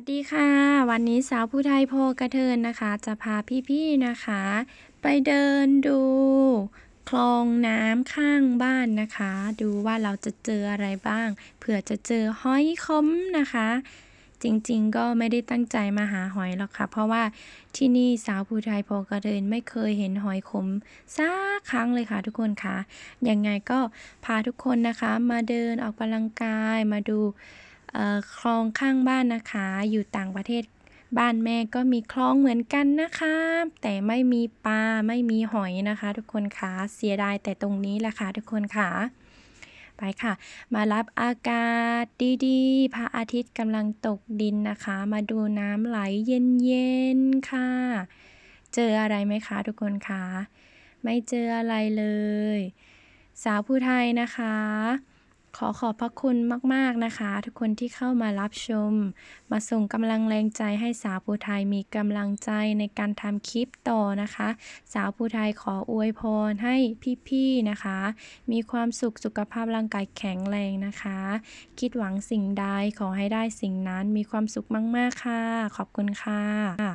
วัสดีค่ะ วันนี้สาวผู้ไทยโพกระเทินนะคะ จะพาพี่ๆนะคะ ไปเดินดู คลองน้ำข้างบ้านนะคะ ดูว่าเราจะเจออะไรบ้างเผื่อจะเจอหอยคมนะคะ จริงๆก็ไม่ได้ตั้งใจมาหาหอยหรอกค่ะ เพราะว่าที่นี่สาวผู้ไทยโพกระเทินไม่เคยเห็นหอยขมสักครั้งเลยค่ะทุกคนค่ะยังไงก็พาทุกคนนะคะ มาเดินออกกำลังกายมาดู คลองข้างบ้านนะคะ อยู่ต่างประเทศบ้านแม่ก็มีคลองเหมือนกันนะคะ แต่ไม่มีปลาไม่มีหอยนะคะ ทุกคนคะเสียดายแต่ตรงนี้แหละค่ะทุกคนค่ะไปค่ะ มารับอากาศดีๆพระอาทิตย์กำลังตกดินนะคะ มาดูน้ำไหลเย็นๆค่ะ เจออะไรไหมคะทุกคนคะไม่เจออะไรเลย สาวผู้ไทยนะคะ ขอขอบพระคุณมาก ๆ นะคะ ทุกคนที่เข้ามารับชม มาส่งกำลังแรงใจให้สาวผู้ไทยมีกำลังใจในการทำคลิปต่อนะคะ สาวผู้ไทยขออวยพรให้พี่ๆนะคะ มีความสุขสุขภาพร่างกายแข็งแรงนะคะ คิดหวังสิ่งใดขอให้ได้สิ่งนั้นมีความสุขมาก ๆ ค่ะ ขอบคุณค่ะ